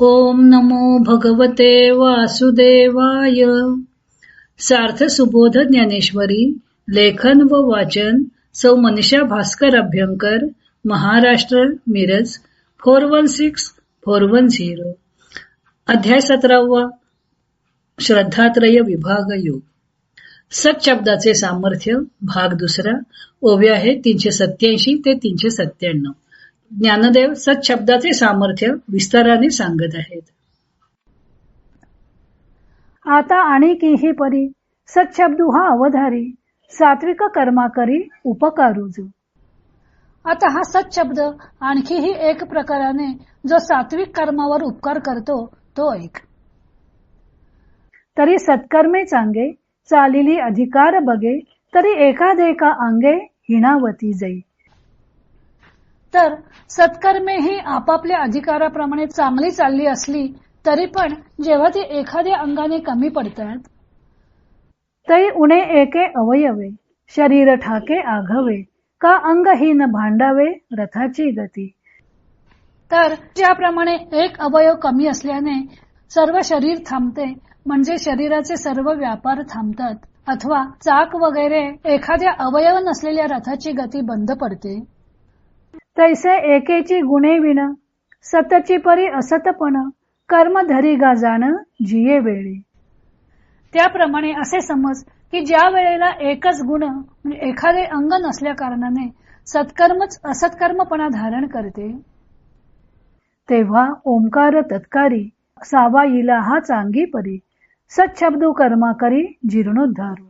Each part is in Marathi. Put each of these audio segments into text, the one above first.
ओम नमो भगवते वासुदेवाय. सार्थ सुबोध ज्ञानेश्वरी लेखन व वाचन सौ Manisha Bhaskar Abhyankar Maharashtra Miraj four one six four one zero. अध्याय सतरावा श्रद्धात्रय विभाग योग. सच्शब्दाचे सामर्थ्य भाग दुसरा ओव्या आहे तीनशे सत्याऐंशी ते तीनशे सत्त्याण्णव. ज्ञानदेव सच्शब्दाचे सामर्थ्य विस्ताराने सांगत आहेत. आता आणि किही परी सच्छब्दू हा अवधारी सात्विक कर्मा करी उपकारूज आता हा सच्छब्द आणखीही एक प्रकाराने जो सात्विक कर्मावर उपकार करतो तो एक. तरी सत्कर्मे चांगे चालिली अधिकार बगे तरी एकादेका अंगे हिणावती जाई. तर सत्कर्मे ही आपापल्या अधिकाराप्रमाणे चांगली चालली असली तरी पण जेव्हा ती एखाद्या अंगाने कमी पडतात तरी उणे एके अवयवे शरीर ठाके आघवे का अंगहीन भांडावे रथाची गती. तर ज्याप्रमाणे एक अवयव कमी असल्याने सर्व शरीर थांबते म्हणजे शरीराचे सर्व व्यापार थांबतात अथवा चाक वगैरे एखाद्या अवयव नसलेल्या रथाची गती बंद पडते. तैसे एकेची गुणे विण सतची परी असतपण कर्म धरी गा जाण जिये वेळी. त्याप्रमाणे असे समज की ज्या वेळेला एकच गुण म्हणजे एखादे अंग नसल्या कारणाने सत्कर्मच असत्कर्मपणा धारण करते तेव्हा ओंकार तत्कारी सावा इला हा चांगी परी सच्छब्दू कर्मा करी जीर्णोद्धारू.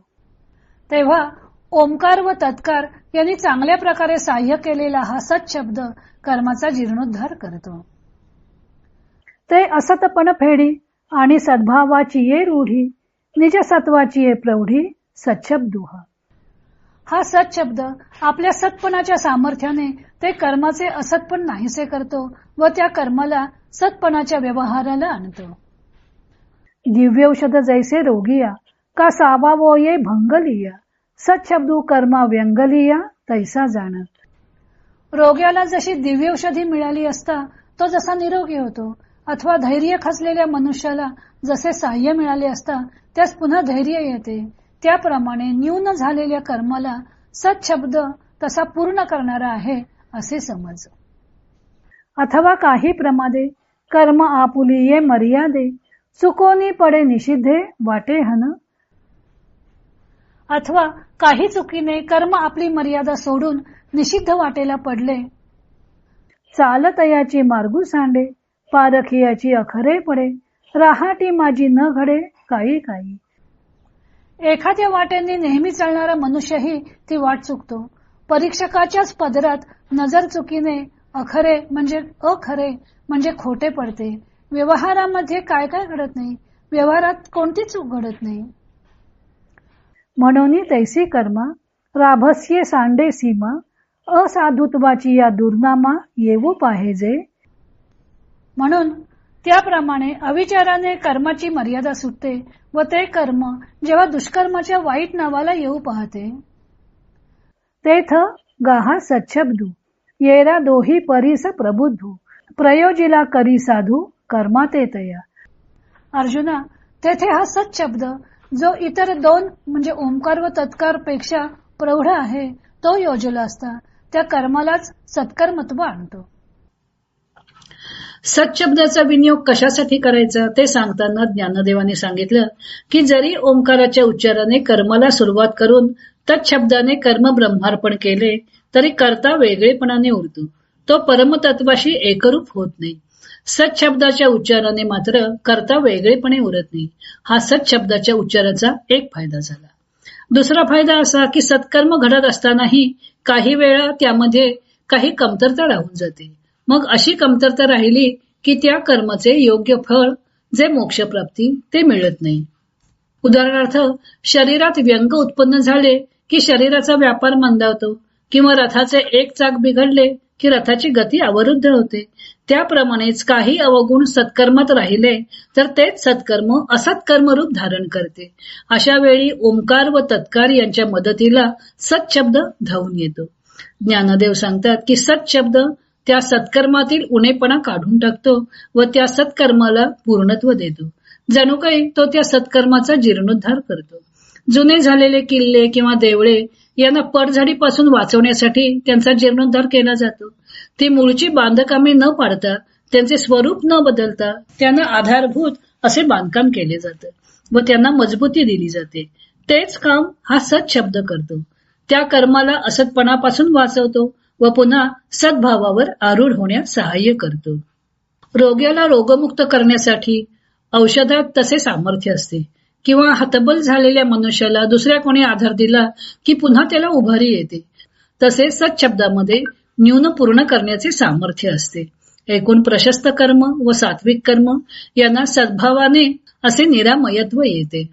तेव्हा ओमकार व तत्कार यांनी चांगल्या प्रकारे सहाय्य केलेला हा सच्छब्द कर्माचा जीर्णोद्धार करतो. ते असतपण फेडी आणि सद्भावाची ये रूढी निज सत्वाची ये प्रौढी सच्छब्दुह हा सत्शब्द सच्छब्द आपल्या सत्पणाच्या सामर्थ्याने ते कर्माचे असतपण नाहीसे करतो व त्या कर्माला सत्पणाच्या व्यवहाराला आणतो. दिव्यौषध जैसे रोगिया का सावावो ये भंगलिया सच्छब्दू कर्मा व्यंगलिया तैसा जाणत. रोग्याला जशी दिव्यौषधी मिळाली असता तो जसा निरोगी होतो अथवा धैर्य खचलेल्या मनुष्याला जसे साह्य मिळाले असता त्यास पुन्हा धैर्य येते. त्याप्रमाणे न्यून झालेल्या कर्माला सच्छब्द तसा पूर्ण करणारा आहे असे समज. अथवा काही प्रमादे कर्म आपुली ये मर्यादे चुकोनी पडे निषिद्धे वाटे हन अथवा काही चुकीने कर्म आपली मर्यादा सोडून निषिद्ध वाटेला पडले. चालतयाची मार्गू सांडे पारखियाची अखरे पडे राहाटी माझी न घडे काही काही. एखाद्या वाटेने नेहमी चालणारा मनुष्यही ती वाट चुकतो. परीक्षकाच्याच पदरात नजर चुकीने अखरे म्हणजे अखरे म्हणजे खोटे पडते. व्यवहारामध्ये काय काय घडत नाही? व्यवहारात कोणती चूक घडत नाही? म्हणून तैसी कर्मा राभस्ये सांडे सीमा असाधुत्वाची या दुर्नामा येऊ पाहिजे. म्हणून त्याप्रमाणे अविचाराने कर्माची मर्यादा सुटते व ते कर्म जेव्हा दुष्कर्माच्या वाईट नावाला येऊ पाहते. तेथ गाहा सच्छब्दू येरा दोही परीस प्रबुद्धू प्रयोजिला करी साधू कर्माते तया अर्जुना तेथे हा सच्छब्द जो इतर दोन म्हणजे ओंकार व तत्कारपेक्षा प्रौढ आहे तो योजला असता. त्या कर्मालाच सत्कर्मत्व आणतो. सत्शब्दाचा विनियोग कशासाठी करायचा ते सांगताना ज्ञानदेवाने सांगितलं की जरी ओंकाराच्या उच्चाराने कर्माला सुरुवात करून तत्शब्दाने कर्म ब्रह्मार्पण केले तरी करता वेगळेपणाने उरतो. तो परमतत्वाशी एकरूप होत नाही. सच्छब्दाच्या उच्चाराने मात्र करता वेगळेपणे उरत नाही. हा सच्छब्दाच्या उच्चाराचा एक फायदा झाला. दुसरा फायदा असा की सत्कर्म घडत असतानाही काही वेळा त्यामध्ये काही कमतरता राहून जाते. मग अशी कमतरता राहिली की त्या कर्माचे योग्य फळ जे मोक्षप्राप्ती ते मिळत नाही. उदाहरणार्थ शरीरात व्यंग उत्पन्न झाले की शरीराचा व्यापार मंदावतो किंवा रथाचे एक चाक बिघडले की रथाची गती अवरुद्ध होते. त्याप्रमाणेच काही अवगुण सत्कर्मात राहिले तर तेच सत्कर्म असत्कर्म रूप धारण करते. अशा वेळी ओंकार व तत्कार यांच्या मदतीला सत्शब्द धावून येतो. ज्ञानदेव सांगतात की सत्शब्द त्या सत्कर्मातील उणेपणा काढून टाकतो व त्या सत्कर्माला पूर्णत्व देतो. जणू काही तो त्या सत्कर्माचा जीर्णोद्धार करतो. जुने झालेले किल्ले किंवा देवळे यांना पडझडीपासून वाचवण्यासाठी त्यांचा जीर्णोद्धार केला जातो. ती मूळची बांधकामे न पाडता त्यांचे स्वरूप न बदलता त्यांना आधारभूत असे बांधकाम केले जाते व त्यांना मजबूती दिली जाते. तेच काम हा सत शब्द करतो. त्या कर्माला असतपणापासून वाचवतो व पुन्हा सद्भावावर आरूढ होण्यास सहाय्य करतो. रोग्याला रोगमुक्त करण्यासाठी औषधात तसे सामर्थ्य असते. किंवा हतबल झालेल्या मनुष्याला दुसऱ्या कोणी आधार दिला की पुन्हा त्याला उभारी येते. तसे सत्शब्दामध्ये न्यून पूर्ण करण्याचे सामर्थ्य असते. एकूण प्रशस्त कर्म व सात्विक कर्म यांना सद्भावाने असे निरामयत्व येते.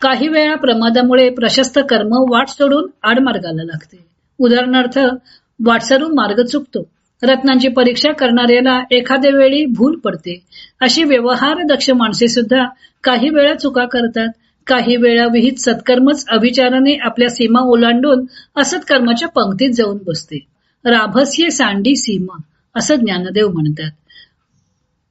काही वेळा प्रमादामुळे प्रशस्त कर्म वाट सोडून आडमार्गाला लागते. उदाहरणार्थ वाटसरून मार्ग चुकतो. रत्नांची परीक्षा करणाऱ्याला एखाद्या वेळी भूल पडते. अशी व्यवहार दक्ष माणसे सुद्धा काही वेळा चुका करतात काही वेळा विहित सत्कर्मच अभिचाराने आपल्या सीमा ओलांडून असत्कर्माच्या पंक्तीत जाऊन बसते. राभस्ये सांडी सीमा असं ज्ञानदेव म्हणतात.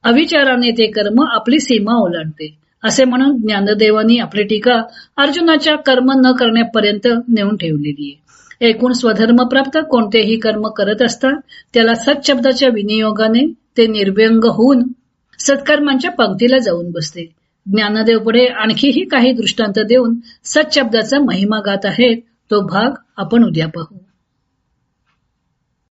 अविचाराने ते कर्म आपली सीमा ओलांडते असे म्हणून ज्ञानदेवानी आपली टीका अर्जुनाच्या कर्म न करण्यापर्यंत नेऊन ठेवलेली आहे. एकूण स्वधर्मप्राप्त कोणतेही कर्म करत असता त्याला सत्शब्दाच्या विनियोगाने ते निर्व्यंग होऊन सत्कर्मांच्या पंक्तीला जाऊन बसते. ज्ञानदेव पुढे आणखीही काही दृष्टांत देऊन सत्शब्दाचा महिमा गात आहेत तो भाग आपण उद्या पाहू.